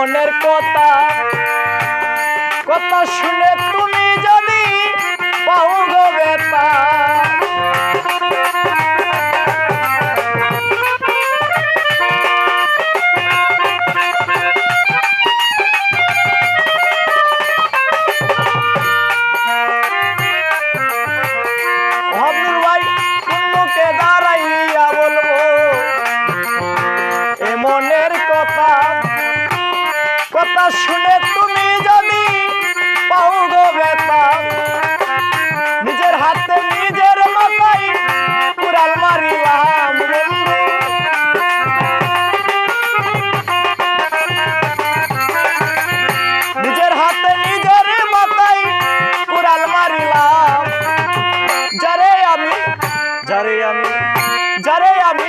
এমনের কথা। কথা শুনে তুমি যদি পাও গো বেতা হাবলুর শুনে তুমি যদি নিজের হাতে নিজের মাথায় কুড়াল মারিলাম নিজের হাতে নিজের মাথায় কুড়াল মারিলাম। যারে আমি যারে আমি যারে আমি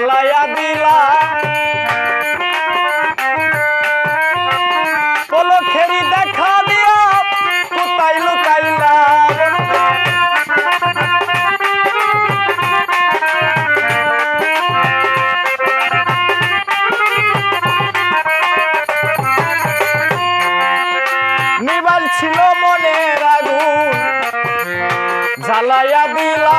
জ্বালায়া দিলা। পলখেরি দেখা দিয়া কোথায় লুকাইলা? ছিল মনের আগুন জ্বালায়া দিলা।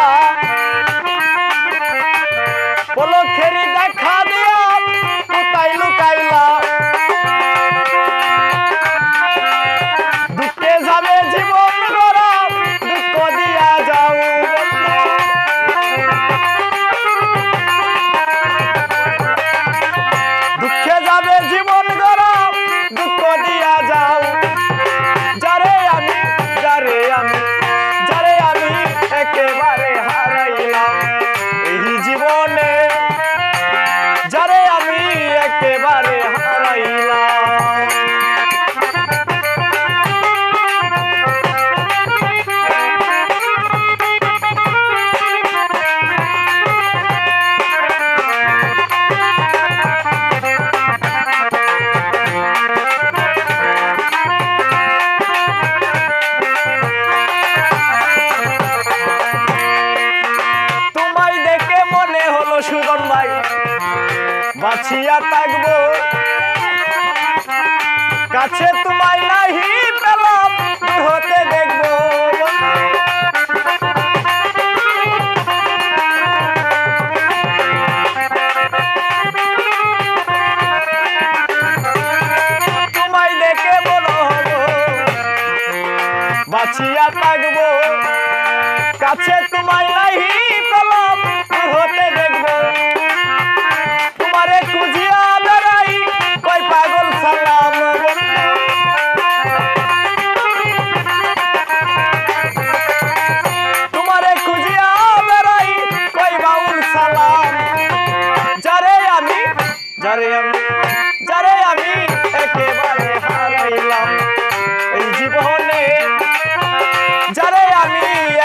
বাঁচিয়া থাকব। কাছে তোমায় নাহি পেলাম হতে দেখব। তোমায় দেখে হলো বাঁচিয়া থাকব। কাছে